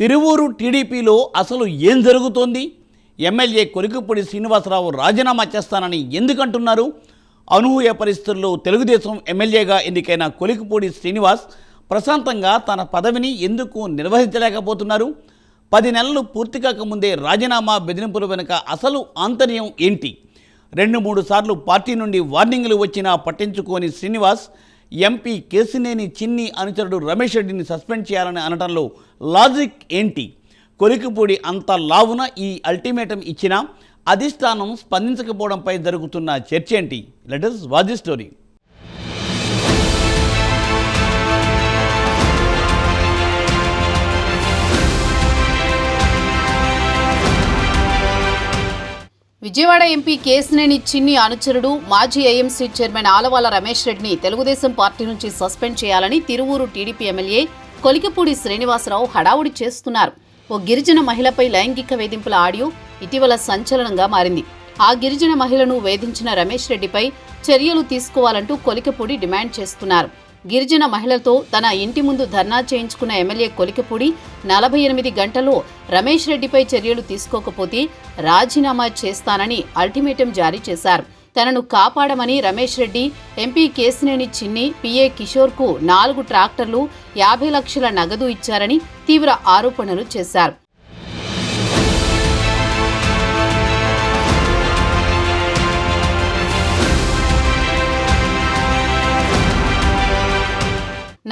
తిరువూరు టీడీపీలో అసలు ఏం జరుగుతోంది? ఎమ్మెల్యే కొరికపూడి శ్రీనివాసరావు రాజీనామా చేస్తానని ఎందుకంటున్నారు? అనూహ్య పరిస్థితుల్లో తెలుగుదేశం ఎమ్మెల్యేగా ఎన్నికైన కొలికపూడి శ్రీనివాస్ ప్రశాంతంగా తన పదవిని ఎందుకు నిర్వహించలేకపోతున్నారు? పది నెలలు పూర్తి కాకముందే రాజీనామా బెదిరింపుల వెనుక అసలు ఆంతర్యం ఏంటి? రెండు మూడు సార్లు పార్టీ నుండి వార్నింగ్లు వచ్చినా పట్టించుకోని శ్రీనివాస్ ఎంపీ కేసినేని చిన్ని అనుచరుడు రమేష్ రెడ్డిని సస్పెండ్ చేయాలని అనటంలో లాజిక్ ఏంటి? కొలికిపూడి అంత లావున ఈ అల్టిమేటం ఇచ్చినా అధిష్టానం స్పందించకపోవడంపై జరుగుతున్న చర్చ ఏంటి? Letters us story Vijayawada MP Kesineni Chinni అనుచరుడు మాజీ ఏఎంసీ చైర్మన్ ఆలవాల రమేష్ రెడ్డిని తెలుగుదేశం పార్టీ నుంచి సస్పెండ్ చేయాలని తిరువూరు టీడీపీ ఎమ్మెల్యే కొలికపూడి శ్రీనివాసరావు హడావుడి చేస్తున్నారు. ఓ గిరిజన మహిళపై లైంగిక వేధింపుల ఆడియో ఇటీవల సంచలనంగా మారింది. ఆ గిరిజన మహిళను వేధించిన రమేష్ రెడ్డిపై చర్యలు తీసుకోవాలంటూ కొలికపూడి డిమాండ్ చేస్తున్నారు. గిరిజన మహిళతో తన ఇంటి ముందు ధర్నా చేయించుకున్న ఎమ్మెల్యే కొలికపూడి నలభై ఎనిమిది గంటల్లో రమేష్ రెడ్డిపై చర్యలు తీసుకోకపోతే రాజీనామా చేస్తానని అల్టిమేటం జారీ చేశారు. తనను కాపాడమని రమేష్ రెడ్డి ఎంపీ కేసినేని చిన్ని పిఏ కిషోర్కు నాలుగు ట్రాక్టర్లు యాభై లక్షల నగదు ఇచ్చారని తీవ్ర ఆరోపణలు చేశారు.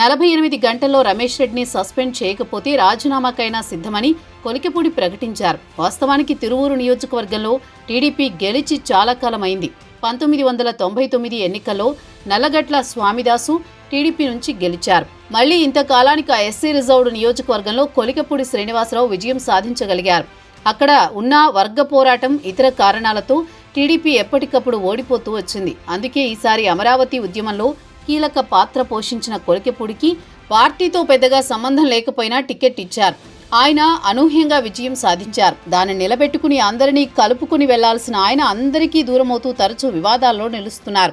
నలభై ఎనిమిది గంటల్లో రమేష్ రెడ్డిని సస్పెండ్ చేయకపోతే రాజీనామాకైనా సిద్ధమని కొలికపూడి ప్రకటించారు. వాస్తవానికి తిరువూరు నియోజకవర్గంలో టీడీపీ గెలిచి చాలా కాలమైంది. పంతొమ్మిది వందల తొంభై తొమ్మిది ఎన్నికల్లో నల్లగట్ల స్వామిదాసు టీడీపీ నుంచి గెలిచారు. మళ్ళీ ఇంతకాలానికి ఆ ఎస్సీ రిజర్వ్డ్ నియోజకవర్గంలో కొలికపూడి శ్రీనివాసరావు విజయం సాధించగలిగారు. అక్కడ ఉన్న వర్గ పోరాటం ఇతర కారణాలతో టీడీపీ ఎప్పటికప్పుడు ఓడిపోతూ వచ్చింది. అందుకే ఈసారి అమరావతి ఉద్యమంలో కీలక పాత్ర పోషించిన కొలికెపూడికి పార్టీతో పెద్దగా సంబంధం లేకపోయినా టికెట్ ఇచ్చారు. ఆయన అనూహ్యంగా విజయం సాధించారు. దాన్ని నిలబెట్టుకుని అందరినీ కలుపుకుని వెళ్ళాల్సిన ఆయన అందరికీ దూరమవుతూ తరచూ వివాదాల్లో నిలుస్తున్నారు.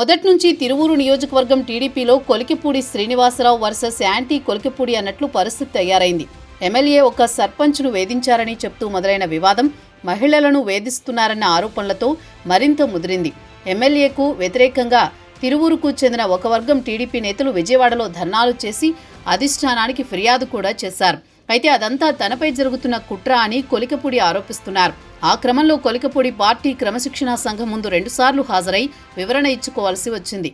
మొదటి నుంచి తిరువూరు నియోజకవర్గం టీడీపీలో కొలికిపూడి శ్రీనివాసరావు వర్సెస్ యాంటీ కొలికిపూడి అన్నట్లు పరిస్థితి తయారైంది. ఎమ్మెల్యే ఒక సర్పంచ్ను వేధించారని చెప్తూ మొదలైన వివాదం మహిళలను వేధిస్తున్నారన్న ఆరోపణలతో మరింత ముదిరింది. ఎమ్మెల్యేకు వ్యతిరేకంగా తిరువూరుకు చెందిన ఒక వర్గం టీడీపీ నేతలు విజయవాడలో ధర్నాలు చేసి అధిష్టానానికి ఫిర్యాదు కూడా చేశారు. అయితే అదంతా తనపై జరుగుతున్న కుట్ర అని కొలికపూడి ఆరోపిస్తున్నారు. ఆ క్రమంలో కొలికపూడి పార్టీ క్రమశిక్షణా సంఘం ముందు రెండుసార్లు హాజరై వివరణ ఇచ్చుకోవాల్సి వచ్చింది.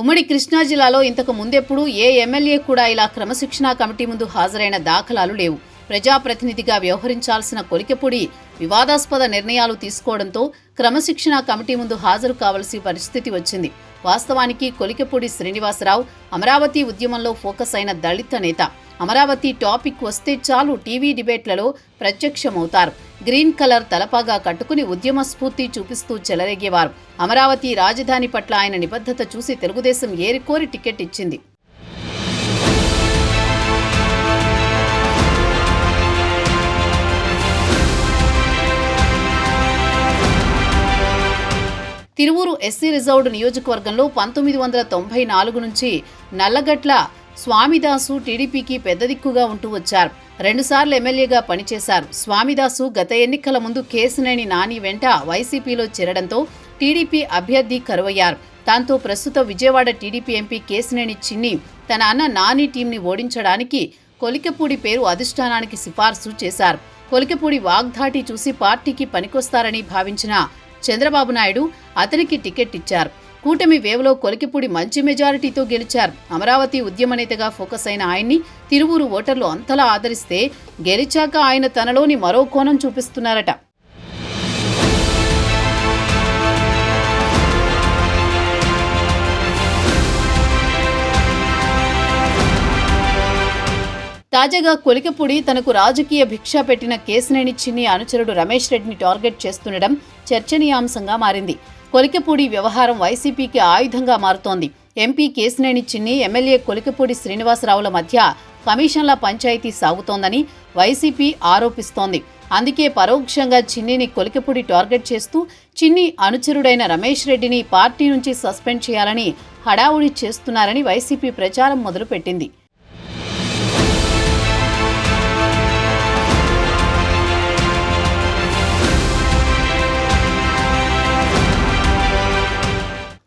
ఉమ్మడి కృష్ణా జిల్లాలో ఇంతకు ముందెప్పుడు ఏ ఎమ్మెల్యే కూడా ఇలా క్రమశిక్షణా కమిటీ ముందు హాజరైన దాఖలాలు లేవు. ప్రజాప్రతినిధిగా వ్యవహరించాల్సిన కొలికెపూడి వివాదాస్పద నిర్ణయాలు తీసుకోవడంతో క్రమశిక్షణ కమిటీ ముందు హాజరు కావలసి పరిస్థితి వచ్చింది. వాస్తవానికి కొలికెపూడి శ్రీనివాసరావు అమరావతి ఉద్యమంలో ఫోకస్ అయిన దళిత నేత. అమరావతి టాపిక్ వస్తే చాలు టీవీ డిబేట్లలో ప్రత్యక్షమవుతారు. గ్రీన్ కలర్ తలపాగా కట్టుకుని ఉద్యమ స్ఫూర్తి చూపిస్తూ చెలరేగేవారు. అమరావతి రాజధాని పట్ల ఆయన నిబద్ధత చూసి తెలుగుదేశం ఏరికోరి టికెట్ ఇచ్చింది. తిరువూరు ఎస్సీ రిజర్వ్డ్ నియోజకవర్గంలో పంతొమ్మిది వందల తొంభై నాలుగు నుంచి నల్లగట్ల స్వామిదాసు టీడీపీకి పెద్ద దిక్కుగా ఉంటూ వచ్చారు. రెండుసార్లు ఎమ్మెల్యేగా పనిచేశారు. స్వామిదాసు గత ఎన్నికల ముందు కేసునేని నాని వెంట వైసీపీలో చేరడంతో టీడీపీ అభ్యర్థి కరువయ్యారు. దాంతో ప్రస్తుత విజయవాడ టీడీపీ ఎంపీ కేసినేని చిన్ని తన అన్న నాని టీంని ఓడించడానికి కొలికపూడి పేరు అధిష్టానానికి సిఫార్సు చేశారు. కొలికపూడి వాగ్ధాటి చూసి పార్టీకి పనికొస్తారని భావించిన చంద్రబాబు నాయుడు అతనికి టికెట్ ఇచ్చారు. కూటమి వేవ్లో కొలికిపూడి మంచి మెజారిటీతో గెలిచారు. అమరావతి ఉద్యమ నేతగా ఫోకస్ అయిన ఆయన్ని తిరువూరు ఓటర్లు అంతలా ఆదరిస్తే గెలిచాక ఆయన తనలోని మరో కోణం చూపిస్తున్నారట. తాజాగా కొలికపూడి తనకు రాజకీయ భిక్ష పెట్టిన కేసినేని చిన్ని అనుచరుడు రమేష్ రెడ్డిని టార్గెట్ చేస్తుండడం చర్చనీయాంశంగా మారింది. కొలికపూడి వ్యవహారం వైసీపీకి ఆయుధంగా మారుతోంది. ఎంపీ కేసినేని చిన్ని ఎమ్మెల్యే కొలికపూడి శ్రీనివాసరావుల మధ్య కమిషన్ల పంచాయతీ సాగుతోందని వైసీపీ ఆరోపిస్తోంది. అందుకే పరోక్షంగా చిన్నిని కొలికపూడి టార్గెట్ చేస్తూ చిన్ని అనుచరుడైన రమేష్ రెడ్డిని పార్టీ నుంచి సస్పెండ్ చేయాలని హడావుడి చేస్తున్నారని వైసీపీ ప్రచారం మొదలుపెట్టింది.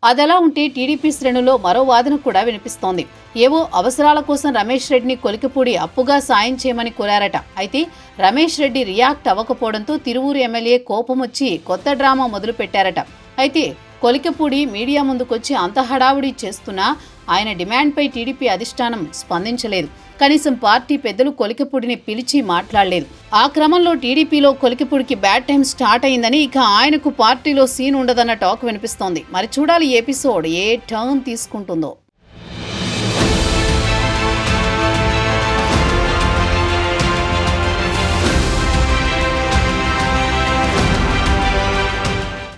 అదలా ఉంటే టీడీపీ శ్రేణులో మరో వాదన కూడా వినిపిస్తోంది. ఏవో అవసరాల కోసం రమేష్ రెడ్డిని కొలికిపూడి అప్పుగా సాయం చేయమని కోరారట. అయితే రమేష్ రెడ్డి రియాక్ట్ అవ్వకపోవడంతో తిరువూరు ఎమ్మెల్యే కోపం వచ్చి కొత్త డ్రామా మొదలు పెట్టారట అయితే కొలికపూడి మీడియా ముందుకొచ్చి అంత హడావుడి చేస్తున్నా ఆయన డిమాండ్పై టీడీపీ అధిష్టానం స్పందించలేదు. కనీసం పార్టీ పెద్దలు కొలికపూడిని పిలిచి మాట్లాడలేదు. ఆ క్రమంలో టీడీపీలో కొలికపూడికి బ్యాడ్ టైం స్టార్ట్ అయిందని ఇక ఆయనకు పార్టీలో సీన్ ఉండదన్న టాక్ వినిపిస్తోంది. మరి చూడాలి ఎపిసోడ్ ఏ టర్న్ తీసుకుంటుందో.